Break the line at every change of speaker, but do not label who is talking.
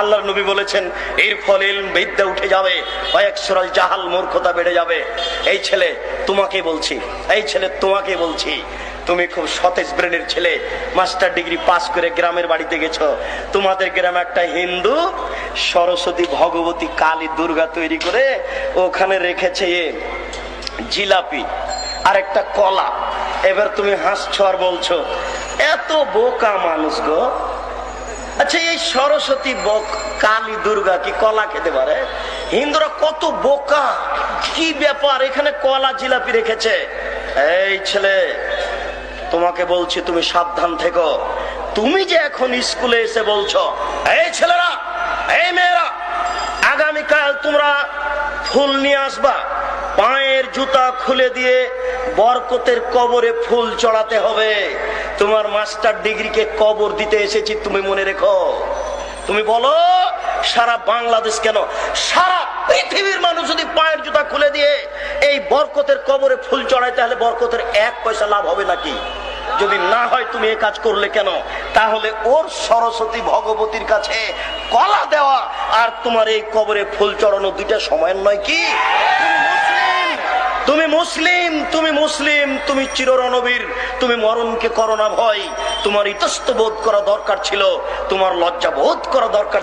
আল্লাহর নবী বলেছেন, এর ফলে বিদ্যা উঠে যাবে কয়েকশরাল জাহাল মূর্খতা বেড়ে যাবে। এই ছেলে, তোমাকে বলছি, এই ছেলে, তোমাকে বলছি, তুমি খুব সতেজ ব্রেনের ছেলে, মাস্টার ডিগ্রি পাস করে গ্রামের বাড়িতে গেছো। তোমাদের গ্রামে একটা হিন্দু, সরস্বতী ভগবতী কালী দুর্গা তৈরি করে ওখানে রেখেছে এ জিলাপি আর একটা কলা। এবার তুমি হাসছো আর বলছো, এত বোকা মানুষ গো সরস্বতী বক- কালী দুর্গা কি কলা খেতে পারে? হিন্দুরা কত বোকা, কি ব্যাপার? এখানে কলা জিলাপি রেখেছে। এই ছেলে, তোমাকে বলছি তুমি সাবধান থেকো। তুমি যে এখন স্কুলে এসে বলছো, এই ছেলেরা, এই মেয়েরা, আগামীকাল তোমরা ফুল নিয়ে আসবা। পায়ের জুতা খুলে দিয়ে বরকতের কবরে ফুল চড়াতে হবে। তোমার মাস্টার ডিগ্রিকে কবর দিতে এসেছি, তুমি মনে রেখো। তুমি বলো, সারা বাংলাদেশ কেন, সারা পৃথিবীর মানুষ যদি পায়ের জুতা খুলে দিয়ে এই বরকতের কবরে ফুল চড়ায়, তাহলে বরকতের এক পয়সা লাভ হবে নাকি? যদি না হয় তুমি এ কাজ করলে কেন? তাহলে ওর সরস্বতী ভগবতীর কাছে কলা দেওয়া আর তোমার এই কবরে ফুল চড়ানো দুইটা সময়ের নয় কি? তুমি মুসলিম তুমি মুসলিম, তুমি চিররণবীর, তুমি মরণকে করোনা ভয় তোমার ইতস্ত বোধ করা দরকার ছিল, তোমার লজ্জা বোধ করা দরকার।